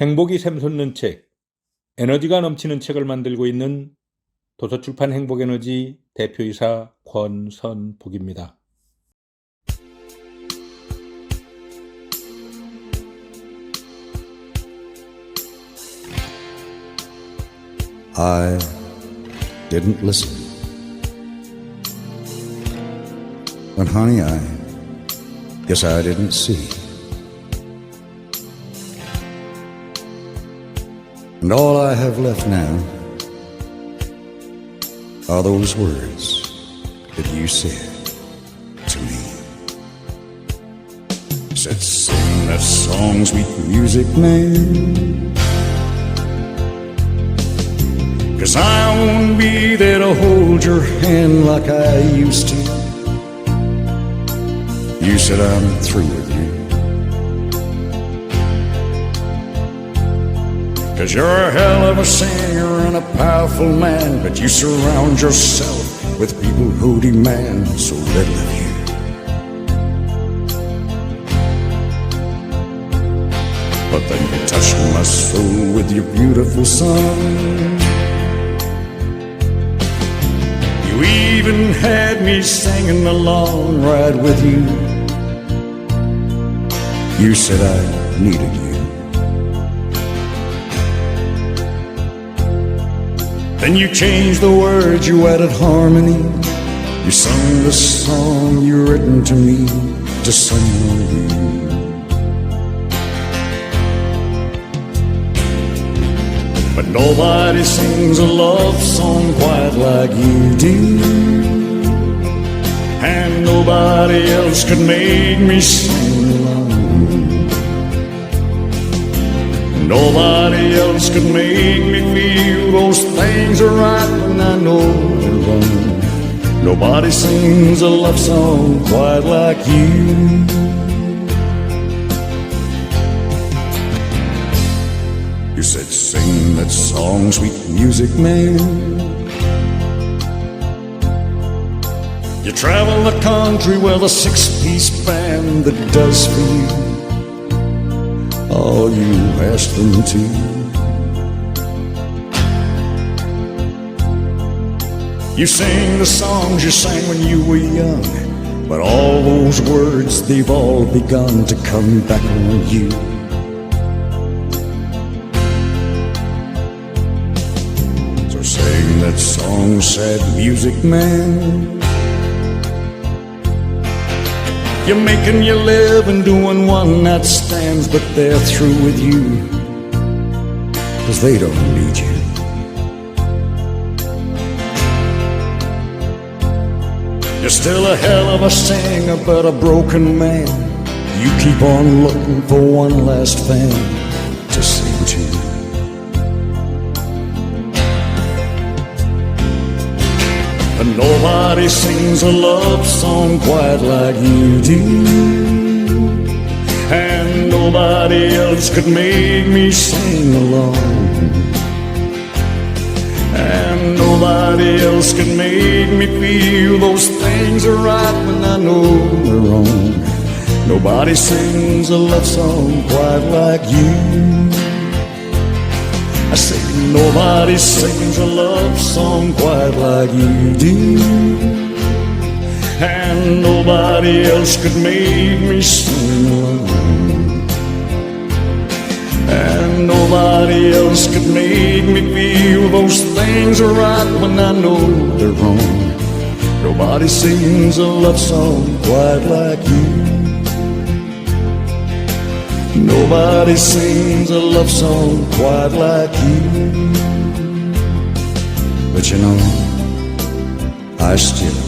행복이 샘솟는 책, 에너지가 넘치는 책을 만들고 있는 도서출판 행복에너지 대표이사 권선복입니다. I didn't listen. But honey, I guess I didn't see. And all I have left now are those words that you said to me. Said, sing that song, sweet music, man. Cause I won't be there to hold your hand like I used to. You said I'm through with Cause you're a hell of a singer and a powerful man, but you surround yourself with people who demand so little of you. But then you touched my soul with your beautiful song. You even had me singing along right with you. You said I needed you. Then you changed the words, you added harmony. You sung the song you written to me to someone new. But nobody sings a love song quite like you do. And nobody else could make me sing Nobody else could make me feel those things are right when I know they're wrong. Nobody sings a love song quite like you. You said, sing that song, sweet music man. You travel the country with a six piece band that does for you all you ask them to. You sing the songs you sang when you were young, but all those words, they've all begun to come back on you. So sing that song, sad music man. You're making your living doing one night stands, but they're through with you. Cause they don't need you. You're still a hell of a singer, but a broken man. You keep on looking for one last fan nobody sings a love song quite like you do. And nobody else could make me sing along. And nobody else could make me feel those things are right when I know they're wrong. Nobody sings a love song quite like you. Nobody sings a love song quite like you do. And nobody else could make me sing along. And nobody else could make me feel those things are right when I know they're wrong. Nobody sings a love song quite like you. Nobody sings a love song quite like you. But you know, I still